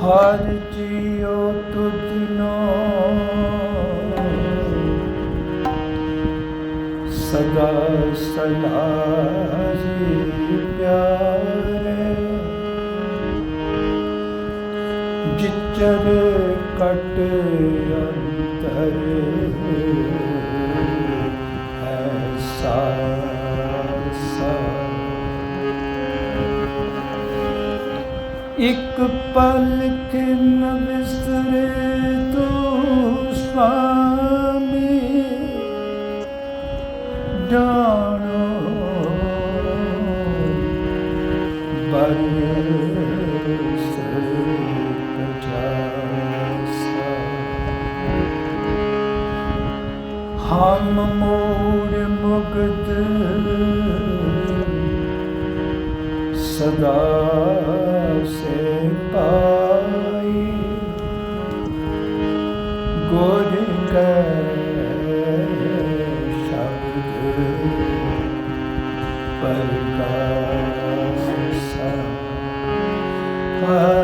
ਹਰ ਜੀਉ ਤੁਧਨੋ ਸਦਾ ਸਲਾਹੀ ਪਿਆਰੇ। ਜਿਚਰ ਕਟ ਅੰਤਰ। ਐਸਾ ਸਾ ਇੱਕ ਪਲ ਕੇ ਨ ਵਿਸਰੇ ਤੂੰ ਸੁਆਮੀ ਜਾਣੋ ਹਮ ਮੋੜ ਮੁਗਦ ਸਦਾ ਸੇ ਪਾਈ। ਗੁਰ ਕੈ ਸ਼ਬਦ ਪਰਕਾਸਾ ਹਰ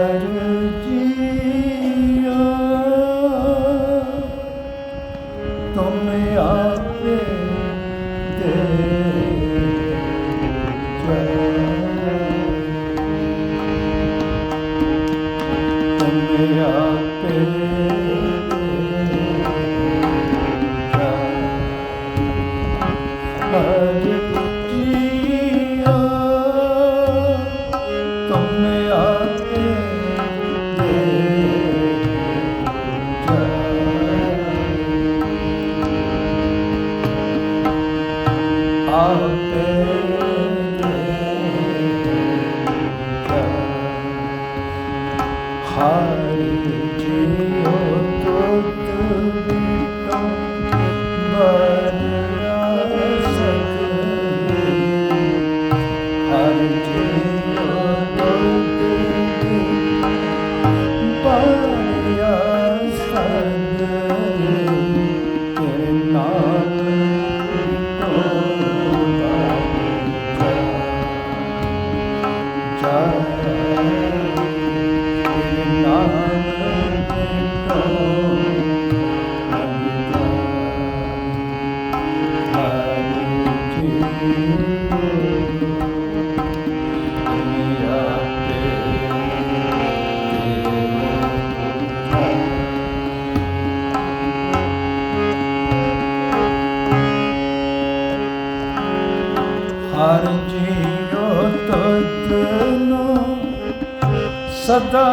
ਸਦਾ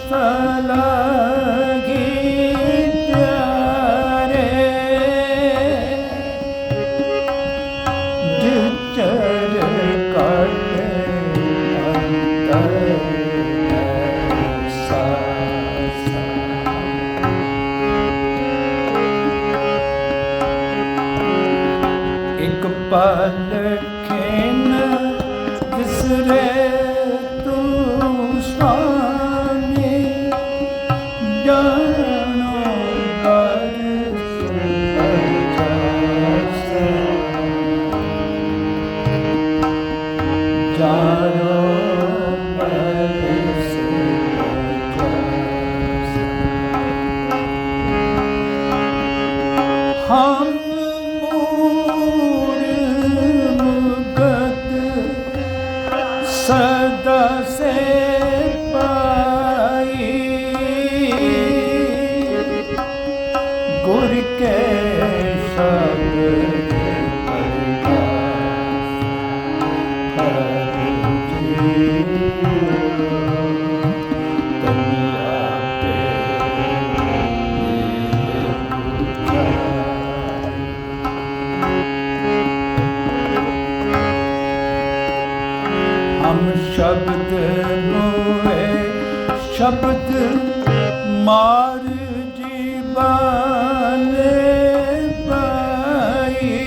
ਸਲਾਗੀ ਪਿਆਰੇ ਜਿਚਰ ਕਾਟੇ ਅੰਤਰ ਸਾ ਇੱਕ ਪਲ ਖੇਨ ਵਿਸਰੇ ਸ਼ਬਦ ਮੋਏ ਸ਼ਬਦ ਮਾਰ ਜੀਵਾਨੇ ਪਾਈ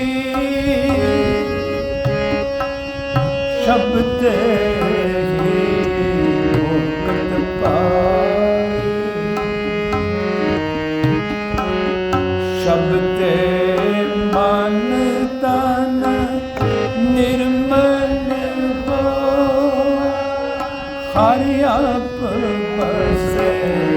ਸ਼ਬਦ purposes.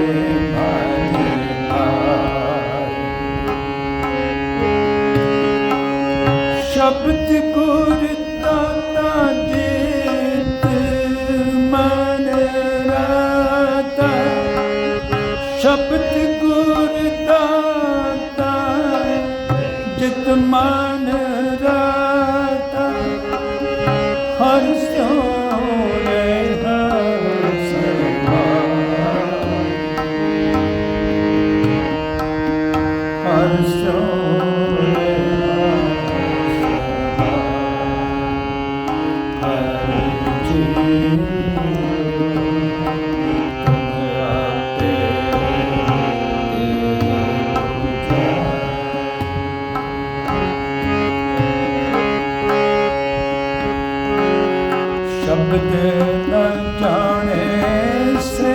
ਸ਼ਬਦ ਨ ਜਾਣੇ ਸੇ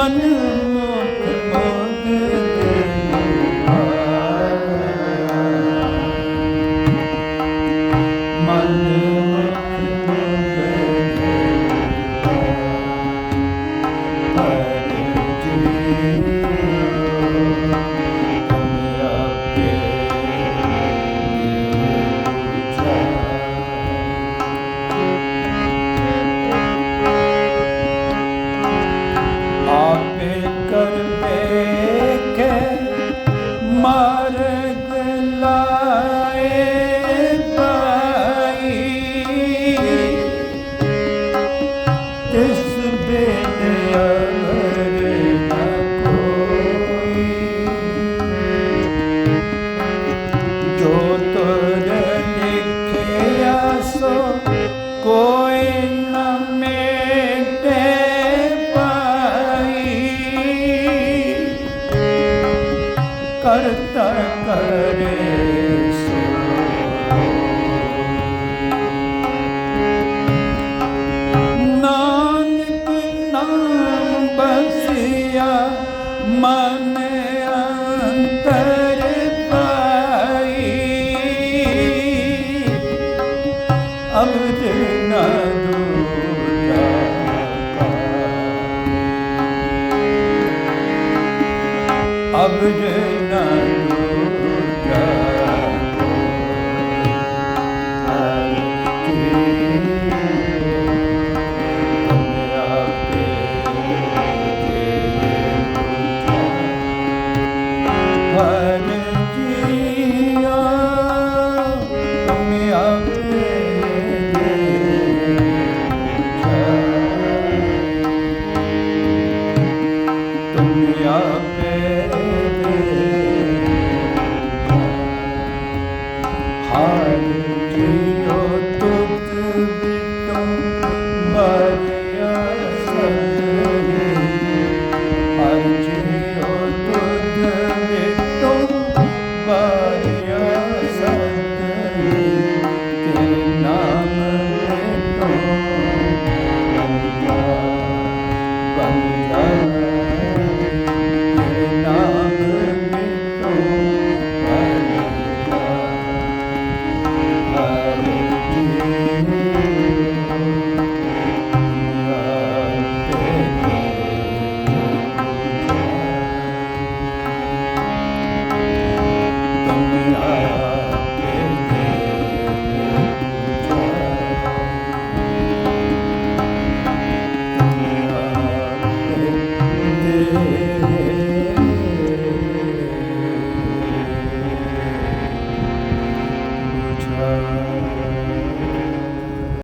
one. man.